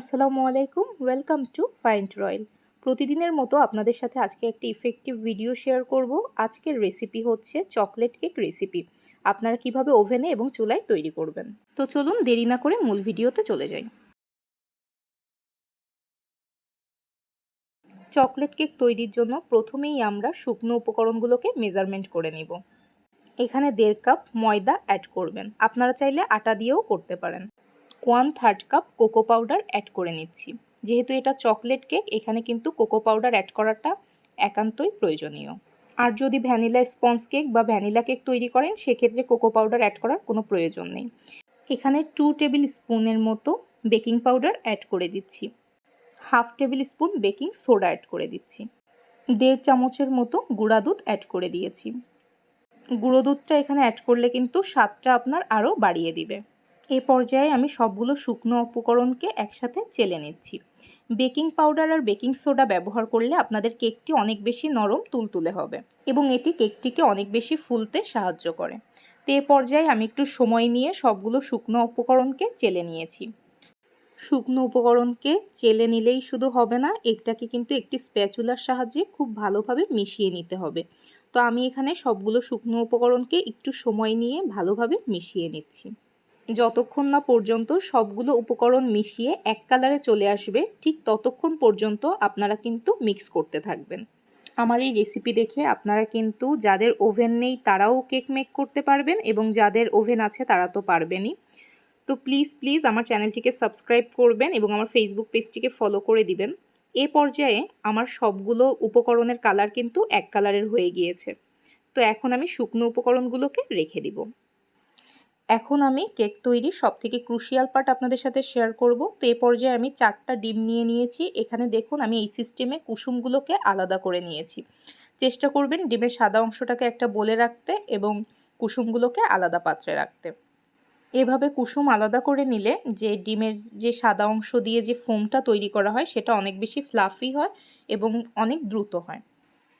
আসসালামু আলাইকুম welcome to find royal প্রতিদিনের মতো আপনাদের সাথে আজকে একটি ইফেক্টিভ ভিডিও শেয়ার করব। আজকের রেসিপি হচ্ছে চকলেট কেক রেসিপি আপনারা কীভাবে ওভেনে এবং চুলায় তৈরি করবেন? তো চলুন দেরি না করে মূল ভিডিওতে চলে যাই। চকলেট কেক তৈরির জন্য প্রথমেই আমরা শুকনো উপকরণগুলোকে মেজারমেন্ট করে নিব। এখানে দেড় কাপ ময়দা অ্যাড করবেন। আপনারা চাইলে আটা দিয়েও করতে পারেন। One third cup cocoa powder add করে নিচ্ছি। যেহেতু এটা চকলেট কেক এখানে কিন্তু কোকো পাউডার অ্যাড করাটা একান্তই প্রয়োজনীয়। আর যদি ভ্যানিলা স্পঞ্জ কেক বা ভ্যানিলা কেক তৈরি করেন, সেক্ষেত্রে কোকো পাউডার অ্যাড করার কোনো প্রয়োজন নেই। এখানে টু টেবিল স্পুনের মতো বেকিং পাউডার অ্যাড করে দিচ্ছি। Half tablespoon baking soda add করে দিচ্ছি। দেড় চামচের মতো গুঁড়া দুধ অ্যাড করে দিয়েছি। গুঁড়ো দুধটা এখানে অ্যাড করলে কিন্তু স্বাদটা আপনার আরও বাড়িয়ে দিবে। এ পর্যায়ে আমি সবগুলো শুকনো উপকরণকে একসাথে চেলে নিচ্ছি। বেকিং পাউডার আর বেকিং সোডা ব্যবহার করলে আপনাদের কেকটি অনেক বেশি নরম তুলতুলে হবে এবং এটি কেকটিকে অনেক বেশি ফুলতে সাহায্য করে। তো এ পর্যায়ে আমি একটু সময় নিয়ে সবগুলো শুকনো উপকরণকে চেলে নিয়েছি। শুকনো উপকরণকে চেলে নিলেই শুধু হবে না, এটাকে কিন্তু একটি স্প্যাচুলার সাহায্যে খুব ভালোভাবে মিশিয়ে নিতে হবে। তো আমি এখানে সবগুলো শুকনো উপকরণকে একটু সময় নিয়ে ভালোভাবে মিশিয়ে নিচ্ছি। যতক্ষণ না পর্যন্ত সবগুলো উপকরণ মিশিয়ে এক কালারে চলে আসবে, ঠিক ততক্ষণ পর্যন্ত আপনারা কিন্তু মিক্স করতে থাকবেন। আমার এই রেসিপি দেখে আপনারা কিন্তু যাদের ওভেন নেই তারাও কেক মেক করতে পারবেন এবং যাদের ওভেন আছে তারা তো পারবেনই। তো প্লিজ প্লিজ আমার চ্যানেলটিকে সাবস্ক্রাইব করবেন এবং আমার ফেসবুক পেজটিকে ফলো করে দিবেন। এ পর্যায়ে আমার সবগুলো উপকরণের কালার কিন্তু এক কালারের হয়ে গিয়েছে। তো এখন আমি শুকনো উপকরণগুলোকে রেখে দিব। এখন আমি কেক তৈরি সব থেকে ক্রুশিয়াল পার্ট আপনাদের সাথে শেয়ার করব। তো এ পর্যায়ে আমি চারটা ডিম নিয়ে নিয়েছি। এখানে দেখুন, আমি এই সিস্টেমে কুসুমগুলোকে আলাদা করে নিয়েছি। চেষ্টা করবেন ডিমের সাদা অংশটাকে একটা বলে রাখতে এবং কুসুমগুলোকে আলাদা পাত্রে রাখতে। এভাবে কুসুম আলাদা করে নিলে যে ডিমের যে সাদা অংশ দিয়ে যে ফোমটা তৈরি করা হয়, সেটা অনেক বেশি ফ্লাফি হয় এবং অনেক দ্রুত হয়।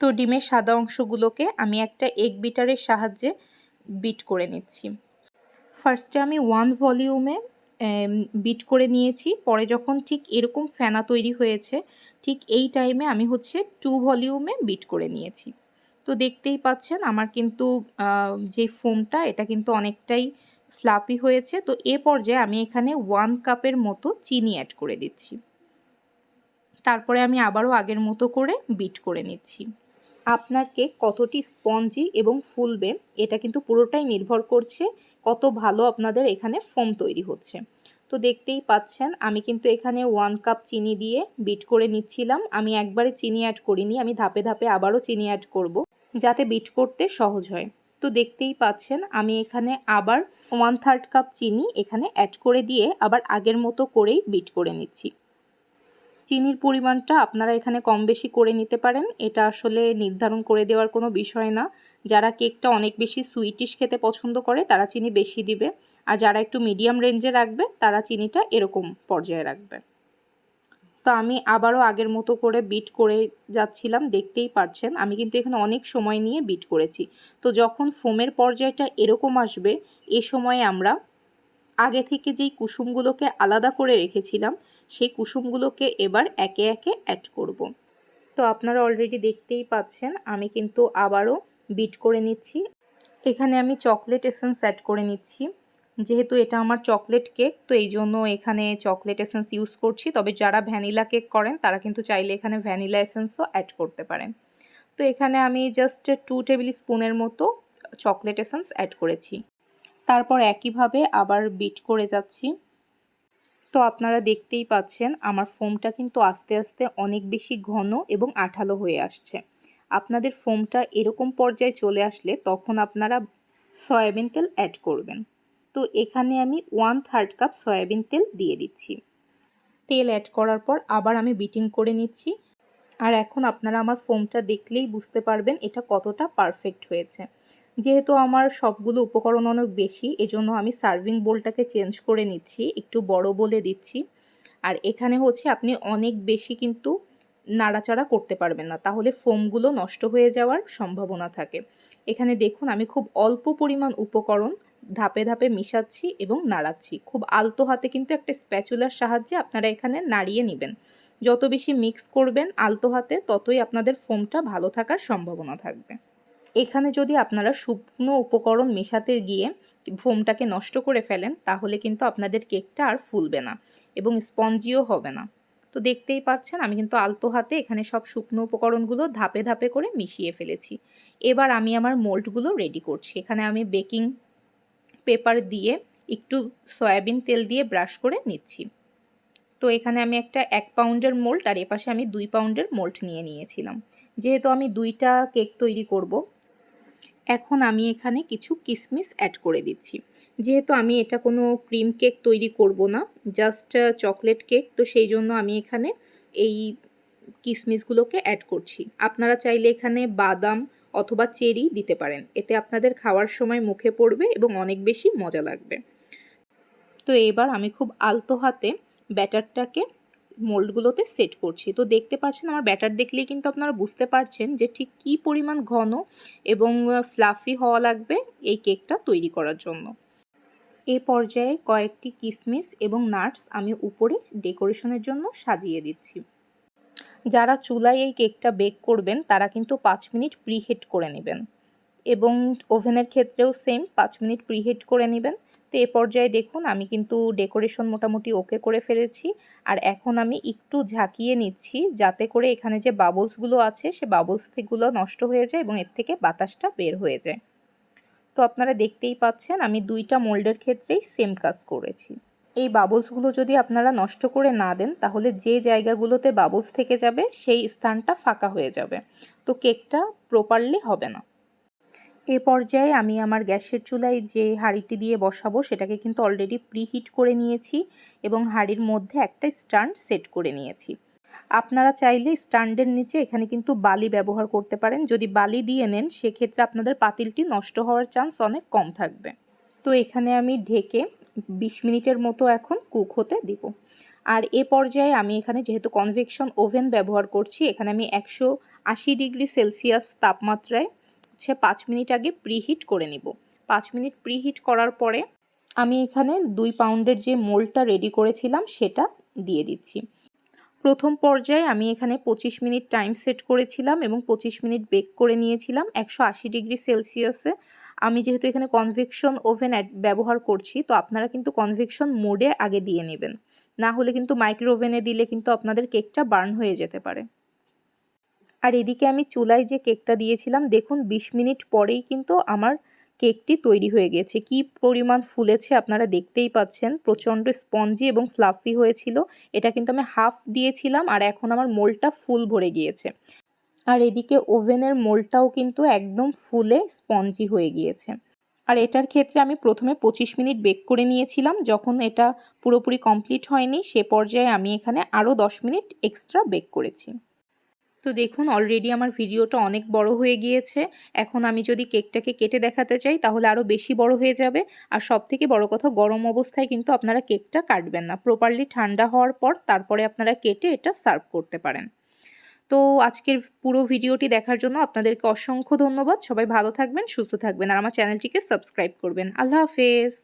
তো ডিমের সাদা অংশগুলোকে আমি একটা এগ বিটারের সাহায্যে বিট করে নিচ্ছি। ফার্স্টে আমি ওয়ান ভলিউমে বিট করে নিয়েছি। পরে যখন ঠিক এরকম ফেনা তৈরি হয়েছে, ঠিক এই টাইমে আমি হচ্ছে টু ভলিউমে বিট করে নিয়েছি। তো দেখতেই পাচ্ছেন আমার কিন্তু যে ফোমটা এটা কিন্তু অনেকটাই ফ্লাপি হয়েছে। তো এ পর্যায়ে আমি এখানে ওয়ান কাপের মতো চিনি অ্যাড করে দিচ্ছি। তারপরে আমি আবারও আগের মতো করে বিট করে নিচ্ছি। আপনার কেক কতটি স্পঞ্জি এবং ফুলবে, এটা কিন্তু পুরোটাই নির্ভর করছে কত ভালো আপনাদের এখানে ফোম তৈরি হচ্ছে। তো দেখতেই পাচ্ছেন, আমি কিন্তু এখানে ওয়ান কাপ চিনি দিয়ে বিট করে নিচ্ছিলাম। আমি একবারে চিনি অ্যাড করিনি, আমি ধাপে ধাপে আবারও চিনি অ্যাড করব যাতে বিট করতে সহজ হয়। তো দেখতেই পাচ্ছেন, আমি এখানে আবার ওয়ান থার্ড কাপ চিনি এখানে অ্যাড করে দিয়ে আবার আগের মতো করেই বিট করে নিচ্ছি। চিনির পরিমাণটা আপনারা এখানে কম বেশি করে নিতে পারেন। এটা আসলে নির্ধারণ করে দেওয়ার কোনো বিষয় না। যারা কেকটা অনেক বেশি সুইটিশ খেতে পছন্দ করে, তারা চিনি বেশি দিবে। আর যারা একটু মিডিয়াম রেঞ্জে রাখবে, তারা চিনিটা এরকম পর্যায়ে রাখবে। তো আমি আবারও আগের মতো করে বিট করে যাচ্ছিলাম, দেখতেই পারছেন। আমি কিন্তু এখানে অনেক সময় নিয়ে বিট করেছি। তো যখন ফোমের পর্যায়টা এরকম আসবে, এ সময়ে আমরা আগে থেকে যেই কুসুমগুলোকে আলাদা করে রেখেছিলাম সেই কুসুমগুলোকে এবার একে একে অ্যাড করব। তো আপনারা অলরেডি দেখতেই পাচ্ছেন, আমি কিন্তু আবারও বিট করে নিচ্ছি। এখানে আমি চকলেট এসেন্স অ্যাড করে নিচ্ছি। যেহেতু এটা আমার চকলেট কেক তো এই জন্য এখানে চকলেট এসেন্স ইউজ করছি। তবে যারা ভ্যানিলা কেক করেন, তারা কিন্তু চাইলে এখানে ভ্যানিলা এসেন্সও অ্যাড করতে পারেন। তো এখানে আমি জাস্ট টু টেবিল স্পুনের মতো চকলেট এসেন্স অ্যাড করেছি। তারপর একইভাবে আবার বিট করে যাচ্ছি। তো আপনারা দেখতেই পাচ্ছেন, আমার ফোমটা কিন্তু আস্তে আস্তে অনেক বেশি ঘন এবং আঠালো হয়ে আসছে। আপনাদের ফোমটা এরকম পর্যায়ে চলে আসলে তখন আপনারা সয়াবিন তেল অ্যাড করবেন। তো এখানে আমি ওয়ান থার্ড কাপ সয়াবিন তেল দিয়ে দিচ্ছি। তেল অ্যাড করার পর আবার আমি বিটিং করে নিচ্ছি। আর এখন আপনারা আমার ফোমটা দেখলেই বুঝতে পারবেন এটা কতটা পারফেক্ট হয়েছে। যেহেতু আমার সবগুলো উপকরণ অনেক বেশি, এজন্য আমি সার্ভিং বোলটাকে চেঞ্জ করে নিচ্ছি, একটু বড় বলে দিচ্ছি। আর এখানে হচ্ছে আপনি অনেক বেশি কিন্তু নাড়াচাড়া করতে পারবেন না, তাহলে ফোমগুলো নষ্ট হয়ে যাওয়ার সম্ভাবনা থাকে। এখানে দেখুন, আমি খুব অল্প পরিমাণ উপকরণ ধাপে ধাপে মিশাচ্ছি এবং নাড়াচ্ছি। খুব আলতো হাতে কিন্তু একটা স্প্যাচুলার সাহায্যে আপনারা এখানে নাড়িয়ে নেবেন। যত বেশি মিক্স করবেন আলতো হাতে, ততই আপনাদের ফোমটা ভালো থাকার সম্ভাবনা থাকবে। এখানে যদি আপনারা শুকনো উপকরণ মেশাতে গিয়ে ফোমটাকে নষ্ট করে ফেলেন, তাহলে কিন্তু আপনাদের কেকটা আর ফুলবে না এবং স্পঞ্জিও হবে না। তো দেখতেই পাচ্ছেন, আমি কিন্তু আলতো হাতে এখানে সব শুকনো উপকরণগুলো ধাপে ধাপে করে মিশিয়ে ফেলেছি। এবার আমি আমার মোল্ডগুলো রেডি করছি। এখানে আমি বেকিং পেপার দিয়ে একটু সয়াবিন তেল দিয়ে ব্রাশ করে নিচ্ছি। তো এখানে আমি একটা এক পাউন্ডের মোল্ড আর এপাশে আমি দুই পাউন্ডের মোল্ড নিয়ে নিয়েছিলাম। যেহেতু আমি দুইটা কেক তৈরি করব এখন আমি এখানে কিছু কিসমিস অ্যাড করে দিচ্ছি। যেহেতু আমি এটা কোনো ক্রিম কেক তৈরি করব না জাস্ট চকলেট কেক তো সেই জন্য আমি এখানে এই কিসমিসগুলোকে অ্যাড করছি। আপনারা চাইলে এখানে বাদাম অথবা চেরি দিতে পারেন। এতে আপনাদের খাওয়ার সময় মুখে পড়বে এবং অনেক বেশি মজা লাগবে। তো এবার আমি খুব আলতো হাতে ব্যাটারটাকে মোল্ডগুলোতে সেট করছি। তো দেখতে পাচ্ছেন আমার ব্যাটার দেখলেই কিন্তু আপনারা বুঝতে পারছেন যে ঠিক কী পরিমাণ ঘন এবং ফ্লাফি হওয়া লাগবে এই কেকটা তৈরি করার জন্য। এ পর্যায়ে কয়েকটি কিসমিস এবং নাটস আমি উপরে ডেকোরেশনের জন্য সাজিয়ে দিচ্ছি। যারা চুলায় এই কেকটা বেক করবেন, তারা কিন্তু পাঁচ মিনিট প্রিহিট করে নেবেন। এবং ওভেনের ক্ষেত্রেও সেম পাঁচ মিনিট প্রিহিট করে নেবেন। তো এ পর্যায়ে দেখুন, আমি কিন্তু ডেকোরেশন মোটামুটি ওকে করে ফেলেছি। আর এখন আমি একটু ঝাঁকিয়ে নিচ্ছি, যাতে করে এখানে যে বাবলসগুলো আছে, সে বাবলস থেকেগুলো নষ্ট হয়ে যায় এবং এর থেকে বাতাসটা বের হয়ে যায়। তো আপনারা দেখতেই পাচ্ছেন, আমি দুইটা মোল্ডের ক্ষেত্রেই সেম কাজ করেছি। এই বাবলসগুলো যদি আপনারা নষ্ট করে না দেন, তাহলে যে জায়গাগুলোতে বাবলস থেকে যাবে, সেই স্থানটা ফাঁকা হয়ে যাবে। তো কেকটা প্রপারলি হবে না। এ পর্যায়ে আমি আমার গ্যাসের চুলায় যে হাঁড়িটি দিয়ে বসাবো, সেটাকে কিন্তু অলরেডি প্রিহিট করে নিয়েছি এবং হাঁড়ির মধ্যে একটা স্ট্যান্ড সেট করে নিয়েছি। আপনারা চাইলে স্ট্যান্ডের নিচে এখানে কিন্তু বালি ব্যবহার করতে পারেন। যদি বালি দিয়ে নেন, সেক্ষেত্রে আপনাদের পাতিলটি নষ্ট হওয়ার চান্স অনেক কম থাকবে। তো এখানে আমি ঢেকে বিশ মিনিটের মতো এখন কুক হতে দিব। আর এ পর্যায়ে আমি এখানে যেহেতু কনভেকশন ওভেন ব্যবহার করছি, এখানে আমি একশো আশি ডিগ্রি সেলসিয়াস তাপমাত্রায় হচ্ছে পাঁচ মিনিট আগে প্রিহিট করে নিব। পাঁচ মিনিট প্রিহিট করার পরে আমি এখানে দুই পাউন্ডের যে মোল্ডটা রেডি করেছিলাম সেটা দিয়ে দিচ্ছি। প্রথম পর্যায়ে আমি এখানে পঁচিশ মিনিট টাইম সেট করেছিলাম এবং পঁচিশ মিনিট বেক করে নিয়েছিলাম একশো আশি ডিগ্রি সেলসিয়াসে আমি যেহেতু এখানে কনভেকশন ওভেন ব্যবহার করছি, তো আপনারা কিন্তু কনভেকশন মোডে আগে দিয়ে নেবেন। না হলে কিন্তু মাইক্রো ওভেনে দিলে কিন্তু আপনাদের কেকটা বার্ন হয়ে যেতে পারে। আর এদিকে আমি চুলায় যে কেকটা দিয়েছিলাম, দেখুন বিশ মিনিট পরেই কিন্তু আমার কেকটি তৈরি হয়ে গেছে। কি পরিমাণ ফুলেছে আপনারা দেখতেই পাচ্ছেন। প্রচণ্ড স্পঞ্জি এবং ফ্লাফি হয়েছিল। এটা কিন্তু আমি হাফ দিয়েছিলাম আর এখন আমার মোলটা ফুল ভরে গিয়েছে। আর এদিকে ওভেনের মোলটাও কিন্তু একদম ফুলে স্পঞ্জি হয়ে গিয়েছে। আর এটার ক্ষেত্রে আমি প্রথমে পঁচিশ মিনিট বেক করে নিয়েছিলাম। যখন এটা পুরোপুরি কমপ্লিট হয়নি, সে পর্যায়ে আমি এখানে আরও দশ মিনিট এক্সট্রা বেক করেছি। তো দেখুন অলরেডি আমার ভিডিওটা অনেক বড় হয়ে গিয়েছে। এখন আমি যদি কেকটাকে কেটে দেখাতে চাই, তাহলে আরও বেশি বড় হয়ে যাবে। আর সব থেকে বড় কথা, গরম অবস্থায় কিন্তু আপনারা কেকটা কাটবেন না। প্রপারলি ঠান্ডা হওয়ার পর তারপরে আপনারা কেটে এটা সার্ভ করতে পারেন। তো আজকের পুরো ভিডিওটি দেখার জন্য আপনাদেরকে অসংখ্য ধন্যবাদ। সবাই ভালো থাকবেন, সুস্থ থাকবেন। আর আমার চ্যানেলটিকে সাবস্ক্রাইব করবেন। আল্লাহ হাফেজ।